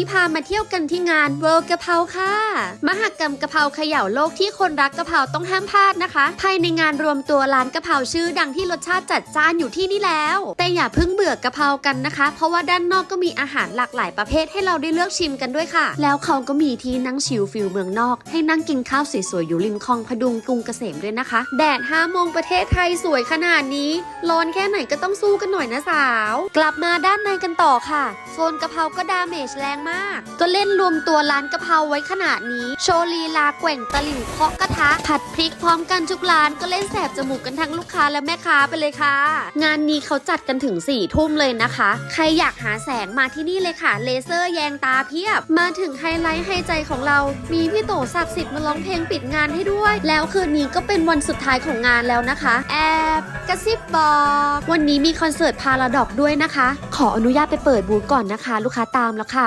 นี้พามาเที่ยวกันที่งาน World กะเพราค่ะ มหกรรมกะเพราเขย่าโลกที่คนรักกะเพราต้องห้ามพลาดนะคะ ภายในงานรวมตัวร้านกะเพราชื่อดังที่รสชาติจัดจ้านอยู่ที่นี่แล้ว แต่อย่าเพิ่งเบื่อกะเพรากันนะคะ เพราะว่าด้านนอกก็มีอาหารหลากหลายประเภทให้เราได้เลือกชิมกันด้วยค่ะ แล้วเขาก็มีที่นั่งชิลฟิลเมืองนอก ให้นั่งกินข้าวสวยๆอยู่ริมคลองพดุงกรุงเกษมด้วยนะคะ แดด5โมงประเทศไทยสวยขนาดนี้ร้อนแค่ไหนก็ต้องสู้กันหน่อยนะสาว กลับมาด้านในกันต่อค่ะโซนกะเพราก็ดาเมจแรงมากก็เล่นรวมตัวร้านกะเพราไว้ขนาดนี้ โชว์ลีลาแกว่งตะหลิ่วเคาะกระทะ ผัดพริกพร้อมกันทุกร้านก็เล่นแสบจมูกกันทั้งลูกค้าและแม่ค้าไปเลยค่ะ งานนี้เขาจัดกันถึง4ี่ทุ่มเลยนะคะ ใครอยากหาแสงมาที่นี่เลยค่ะ เลเซอร์แยงตาเพียบ มาถึงไฮไลท์ไฮใจของเรา มีพี่โตศักดิ์สิทธิ์มาร้องเพลงปิดงานให้ด้วย แล้วคืนนี้ก็เป็นวันสุดท้ายของงานแล้วนะคะ แอบกระซิบบอก วันนี้มีคอนเสิร์ตพาราดอกด้วยนะคะ ขออนุญาตไปเปิดบูธก่อนนะคะ ลูกค้าตามแล้วค่ะ